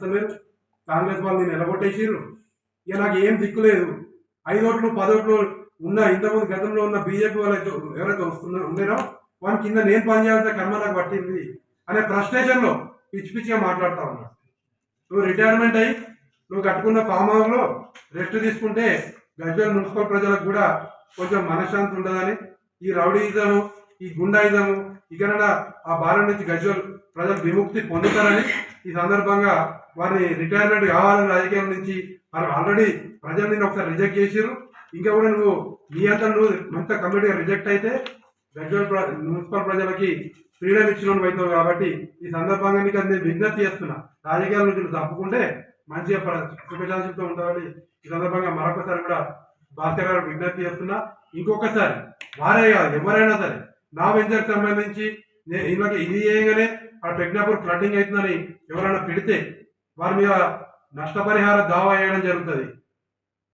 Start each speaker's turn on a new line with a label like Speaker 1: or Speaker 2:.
Speaker 1: అసలు మీరు కాంగ్రెస్ వాళ్ళు నేను ఎలగొట్టేసారు ఇక నాకు ఏం దిక్కు లేదు. ఐదోట్లు పదోట్లు ఉన్న ఇంతకుముందు గతంలో ఉన్న బీజేపీ వాళ్ళైతే ఎవరైతే వస్తున్నారు ఉండేనో వాళ్ళ కింద నేను పనిచేయాల్సిన కర్మ నాకు పట్టింది అనే ఫ్రస్ట్రేషన్లో పిచ్చి పిచ్చిగా మాట్లాడుతా ఉన్నా. నువ్వు రిటైర్మెంట్ అయ్యి నువ్వు కట్టుకున్న ఫామ్ హౌస్లో రెస్ట్ తీసుకుంటే గజ్వేల్ మున్సిపల్ ప్రజలకు కూడా కొంచెం మనశ్శాంతి ఉండదని ఈ రౌడీయిజము ఈ గుండాయిజము ఇక్కడ ఆ బాల నుంచి గజ్వేల్ ప్రజలు విముక్తి పొందుతారని ఈ సందర్భంగా వారిని రిటైర్మెంట్ కావాలని రాజకీయం నుంచి వారు ఆల్రెడీ ప్రజలు నేను ఒకసారి రిజెక్ట్ చేసిరు ఇంకా కూడా నువ్వు నీ అంతా నువ్వు అంత కమిటీగా రిజెక్ట్ అయితే రెగ్యులర్ మున్సిపల్ ప్రజలకి ఫ్రీడమ్ ఇచ్చిన అవుతావు కాబట్టి ఈ సందర్భంగా నీకు అది నేను విజ్ఞప్తి చేస్తున్నా. రాజకీయాల నుంచి నువ్వు తప్పుకుంటే మంచిగా శుభశాంతితో ఉంటావని ఈ సందర్భంగా మరొకసారి కూడా భాస్కర్ గారు విజ్ఞప్తి చేస్తున్నా. ఇంకొకసారి వారే కాదు ఎవరైనా సరే నా వెంచర్కి సంబంధించి నేను ఇందులోకి ఇది చేయగానే ఆ టెక్నాపూర్ ఫ్లడ్డింగ్ అవుతుందని ఎవరైనా పెడితే వారి మీద నష్టపరిహార దావా వేయడం జరుగుతుంది.